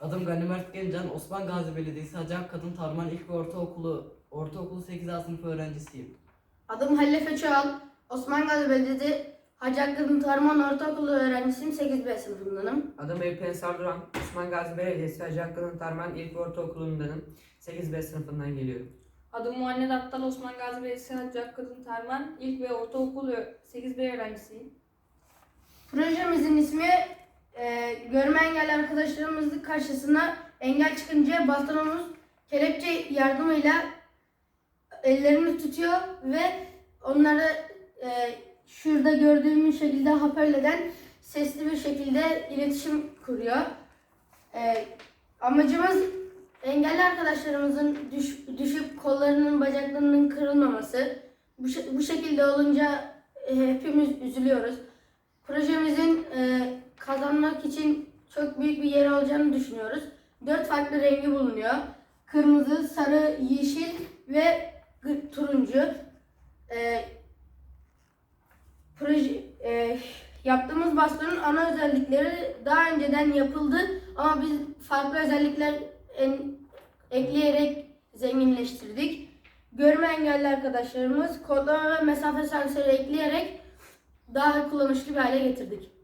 Adım Ganimert Gencan, Osman Gazi Belediyesi Hacı Kadın Tarman İlk ve Ortaokulu Ortaokulu 8A sınıfı öğrencisiyim. Adım Halil Feçoğal. Osman Gazi Belediyesi Hacı Akgün Tarman Ortaokulu öğrencisiyim. 8B sınıfındanım. Adım Eyüp Ensar Duran. Osman Gazi Belediyesi Hacı Hakkı'nın Tarman İlk ve Ortaokulu'ndanım. 8B sınıfından geliyorum. Adım Muannet Aptal Osman Gazi Belediyesi Hacı Hakkı'nın Terman İlk ve Ortaokul 8B öğrencisiyim. Projemizin ismi görme engelli arkadaşlarımızın karşısına engel çıkınca bastonumuz kelepçe yardımıyla ellerini tutuyor ve onları e, şurada gördüğümüz şekilde hoparlörden sesli bir şekilde iletişim kuruyor. E, amacımız engelli arkadaşlarımızın düş, düşüp kollarının bacaklarının kırılmaması. Bu, bu şekilde olunca e, hepimiz üzülüyoruz. Projemizin e, kazanmak için çok büyük bir yer olacağını düşünüyoruz. Dört farklı rengi bulunuyor. Kırmızı, sarı, yeşil ve turuncu. E, proje, e, yaptığımız bastonun ana özellikleri daha önceden yapıldı ama biz farklı özellikler en- ekleyerek zenginleştirdik. Görme engelli arkadaşlarımız kodlama ve mesafe sensörü ekleyerek daha kullanışlı bir hale getirdik.